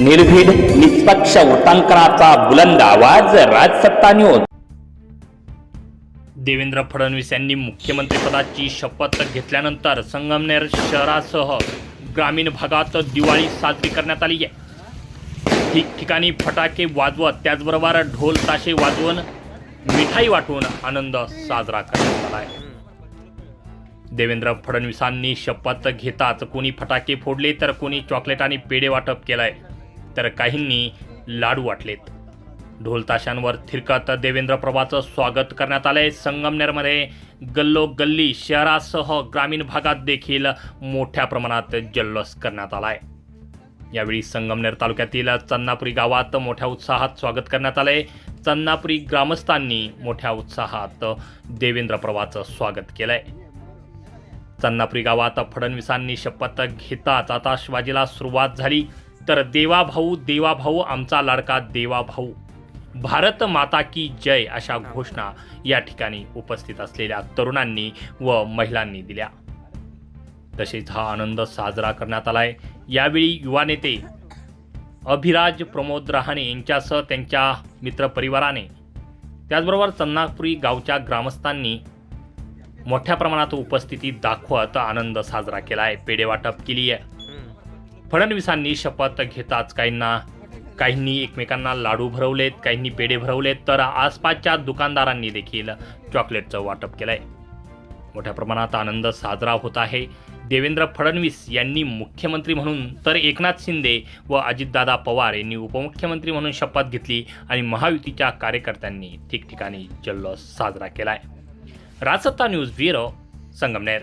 निर्भीड निष्पक्ष वृत्तांकनाचा बुलंद आवाज राजसत्ता न्यूज देवेंद्र फडणवीस यांनी मुख्यमंत्रीपदाची शपथ घेतल्यानंतर संगमनेर शहरासह ग्रामीण भागात दिवाळी साजरी करण्यात आली आहे. ठिकठिकाणी फटाके वाजवत त्याचबरोबर ढोल ताशे वाजवून मिठाई वाटून आनंद साजरा करण्यात आला आहे. देवेंद्र फडणवीसांनी शपथ घेताच कोणी फटाके फोडले तर कोणी चॉकलेट आणि पेढे वाटप केलाय. तर काहींनी लाडू वाटलेत. ढोलताशांवर थिरकत देवेंद्र प्रभाचं स्वागत करण्यात आलंय. संगमनेरमध्ये गल्लोगल्ली शहरासह ग्रामीण भागात देखील मोठ्या प्रमाणात जल्लोष करण्यात आलाय. यावेळी संगमनेर तालुक्यातील चन्नापुरी गावात मोठ्या उत्साहात स्वागत करण्यात आलंय. चन्नापुरी ग्रामस्थांनी मोठ्या उत्साहात देवेंद्र प्रभाचं स्वागत केलंय. चन्नापुरी गावात फडणवीसांनी शपथ घेताच आताशबाजीला सुरुवात झाली. तर देवाभाऊ देवाभाऊ आमचा लाडका देवाभाऊ. भारत माता की जय अशा घोषणा या ठिकाणी उपस्थित असलेल्या तरुणांनी व महिलांनी दिल्या. तसेच हा आनंद साजरा करण्यात आलाय. यावेळी युवा नेते अभिराज प्रमोद रहाणे यांच्यासह त्यांच्या मित्रपरिवाराने त्याचबरोबर चन्नापुरी गावच्या ग्रामस्थांनी मोठ्या प्रमाणात उपस्थिती दाखवत आनंद साजरा केला आहे पेढे वाटप केली आहे फडणवीसांनी शपथ घेताच काहींना काहींनी एकमेकांना लाडू भरवलेत काहींनी पेढे भरवलेत तर आसपासच्या दुकानदारांनी देखील चॉकलेटचं वाटप केलंय. मोठ्या प्रमाणात आनंद साजरा होत आहे. देवेंद्र फडणवीस यांनी मुख्यमंत्री म्हणून तर एकनाथ शिंदे व अजितदादा पवार यांनी उपमुख्यमंत्री म्हणून शपथ घेतली आणि महायुतीच्या कार्यकर्त्यांनी ठिकठिकाणी जल्लोष साजरा केलाय. Rajsatta news bureau Sangamner.